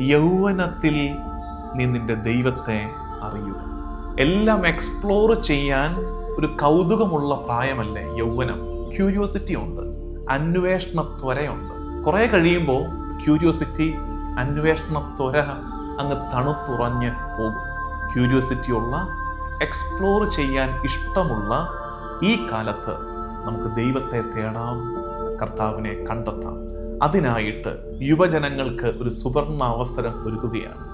യൗവനത്തിൽ നീ നിന്റെ ദൈവത്തെ അറിയുക. എല്ലാം എക്സ്പ്ലോർ ചെയ്യാൻ ഒരു കൗതുകമുള്ള പ്രായമല്ലേ യൗവനം? ക്യൂരിയോസിറ്റി ഉണ്ട്. അന്വേഷണ ത്വരയുണ്ട് കുറേ കഴിയുമ്പോൾ ക്യൂരിയോസിറ്റി അന്വേഷണ ത്വര അങ്ങ് തണുത്തുറഞ്ഞ് പോകും. ക്യൂരിയോസിറ്റി ഉള്ള എക്സ്പ്ലോർ ചെയ്യാൻ ഇഷ്ടമുള്ള ഈ കാലത്ത് നമുക്ക് ദൈവത്തെ തേടാം. കർത്താവിനെ കണ്ടെത്താം. അതിനായിട്ട് യുവജനങ്ങൾക്ക് ഒരു സുവർണ അവസരം ഒരുക്കുകയാണ്.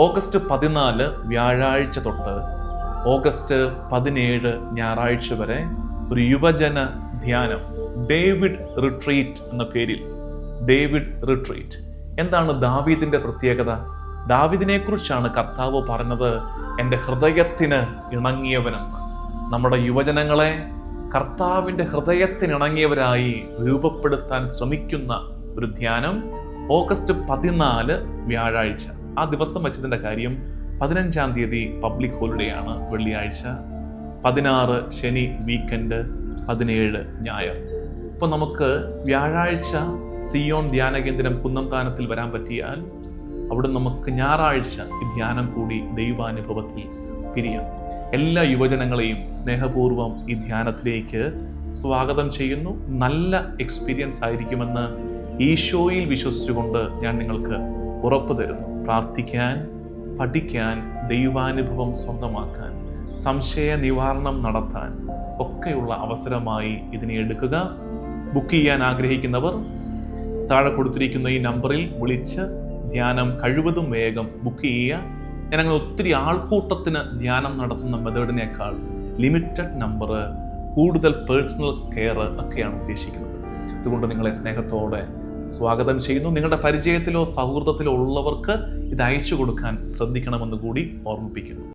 ഓഗസ്റ്റ് പതിനാല് വ്യാഴാഴ്ച തൊട്ട് ഓഗസ്റ്റ് പതിനേഴ് ഞായറാഴ്ച വരെ ഒരു യുവജന ധ്യാനം ഡേവിഡ് റിട്രീറ്റ് എന്ന പേരിൽ. David retreat. എന്താണ് ദാവീദിന്റെ പ്രത്യേകത? ദാവിദിനെ കുറിച്ചാണ് കർത്താവ് പറഞ്ഞത് എന്റെ ഹൃദയത്തിന് ഇണങ്ങിയവനെന്ന്. നമ്മുടെ യുവജനങ്ങളെ കർത്താവിന്റെ ഹൃദയത്തിനിണങ്ങിയവരായി രൂപപ്പെടുത്താൻ ശ്രമിക്കുന്ന ഒരു ധ്യാനം. ഓഗസ്റ്റ് പതിനാല് വ്യാഴാഴ്ച. ആ ദിവസം വെച്ചതിന്റെ കാര്യം പതിനഞ്ചാം തീയതി പബ്ലിക് ഹോളിഡേ ആണ് വെള്ളിയാഴ്ച. പതിനാറ് ശനി വീക്കെൻഡ് പതിനേഴ് ഞായർ. അപ്പോൾ നമുക്ക് വ്യാഴാഴ്ച സിയോൺ ധ്യാന കേന്ദ്രം കുന്നംതാനത്തിൽ വരാൻ പറ്റിയാൽ അവിടെ നമുക്ക് ഞായറാഴ്ച ഈ ധ്യാനം കൂടി ദൈവാനുഭവത്തിൽ പിരിയാം. എല്ലാ യുവജനങ്ങളെയും സ്നേഹപൂർവം ഈ ധ്യാനത്തിലേക്ക് സ്വാഗതം ചെയ്യുന്നു. നല്ല എക്സ്പീരിയൻസ് ആയിരിക്കുമെന്ന് ഈശോയിൽ വിശ്വസിച്ചുകൊണ്ട് ഞാൻ നിങ്ങൾക്ക് ഉറപ്പ് തരുന്നു. പ്രാർത്ഥിക്കാൻ പഠിക്കാൻ ദൈവാനുഭവം സ്വന്തമാക്കാൻ സംശയ നിവാരണം നടത്താൻ ഒക്കെയുള്ള അവസരമായി ഇതിനെ എടുക്കുക. ബുക്ക് ചെയ്യാൻ ആഗ്രഹിക്കുന്നവർ താഴെ കൊടുത്തിരിക്കുന്ന ഈ നമ്പറിൽ വിളിച്ച് ധ്യാനം കഴിവതും വേഗം ബുക്ക് ചെയ്യുക. ഞാൻ അങ്ങനെ ഒത്തിരി ആൾക്കൂട്ടത്തിന് ധ്യാനം നടത്തുന്ന മെത്തേഡിനേക്കാൾ ലിമിറ്റഡ് നമ്പർ കൂടുതൽ പേഴ്സണൽ കെയർ ഒക്കെയാണ് ഉദ്ദേശിക്കുന്നത്. അതുകൊണ്ട് നിങ്ങളെ സ്നേഹത്തോടെ സ്വാഗതം ചെയ്യുന്നു. നിങ്ങളുടെ പരിചയത്തിലോ സൗഹൃദത്തിലോ ഉള്ളവർക്ക് ഇത് അയച്ചു കൊടുക്കാൻ ശ്രദ്ധിക്കണമെന്ന് കൂടി ഓർമ്മിപ്പിക്കുന്നു.